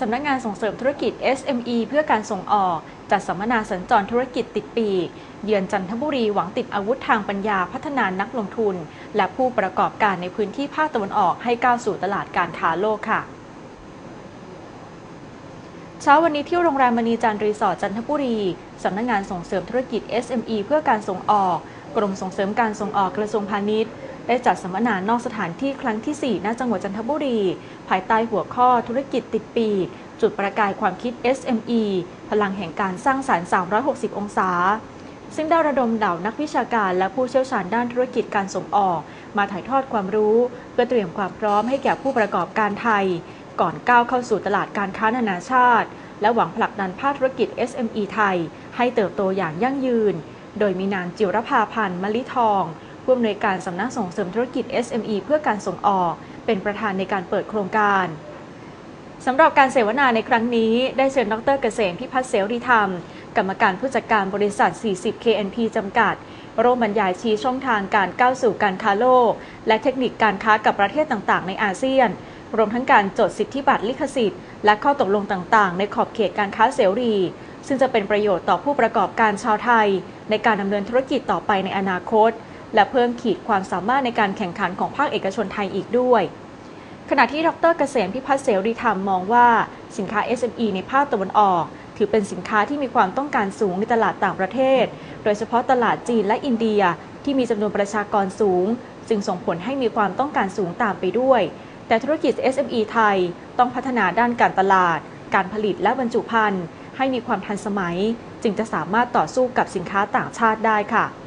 สำนักงานส่งเสริมธุรกิจ SME เพื่อการส่งออก จัดสัมมนาสัญจรธุรกิจติดปีก เยือนจันทบุรีหวังติดอาวุธทางปัญญาพัฒนานักลงทุน และผู้ประกอบการในพื้นที่ภาคตะวันออกให้ก้าวสู่ตลาดการค้าโลกค่ะเช้าวันนี้ที่โรงแรมมณีจันทร์รีสอร์ทจันทบุรี สำนักงานส่งเสริมธุรกิจ SME เพื่อการส่งออก กรมส่งเสริมการส่งออกกระทรวงพาณิชย์ ได้จัดสัมมนานอกสถานที่ครั้งที่ 4 ณ จังหวัดจันทบุรี ภายใต้หัวข้อธุรกิจติดปีก จุดประกายความคิด SME พลังแห่งการสร้างสารรค์ 360 องศา ซึ่งได้ระดมเหล่านักวิชาการและผู้เชี่ยวชาญด้านธุรกิจการส่งออก มาถ่ายทอดความรู้ เพื่อเตรียมความพร้อมให้แก่ผู้ประกอบการไทย ก่อนก้าวเข้าสู่ตลาดการค้านานาชาติ และหวังผลักดันภาคธุรกิจ SME ไทย ให้เติบโตอย่างยั่งยืน โดยมีนางจิรภาพันธ์มลิทองผู้อำนวยการสำนักส่งเสริมธุรกิจ SME เพื่อการส่งออก เป็นประธานในการเปิดโครงการสำหรับการเสวนาในครั้งนี้ ได้เชิญดรเกษมพิพัฒน์เสรีธรรม กรรมการผู้จัดการบริษัท 40 KNP จำกัดร่วมบรรยายชี้ช่องทางการก้าวสู่การค้าโลก และเทคนิคการค้ากับประเทศต่างๆ ในอาเซียน รวมทั้งการจดสิทธิบัตรลิขสิทธิ์ และข้อตกลงต่างๆ ในขอบเขตการค้าเสรี ซึ่งจะเป็นประโยชน์ต่อผู้ประกอบการชาวไทย ในการดำเนินธุรกิจต่อไปในอนาคต และเพิ่มขีดความสามารถในการแข่งขันของภาคเอกชนไทยอีกด้วย ขณะที่ดรเกษมพิพัฒน์เสรีธรรมมองว่าสินค้า SME ในภาคตะวันออก ถือเป็นสินค้าที่มีความต้องการสูงในตลาดต่างประเทศ โดยเฉพาะตลาดจีนและอินเดียที่มีจำนวนประชากรสูง จึงส่งผลให้มีความต้องการสูงตามไปด้วย แต่ธุรกิจ SME ไทยต้องพัฒนาด้านการตลาด การผลิตและบรรจุภัณฑ์ ให้มีความทันสมัย จึงจะสามารถต่อสู้กับสินค้าต่างชาติได้ค่ะ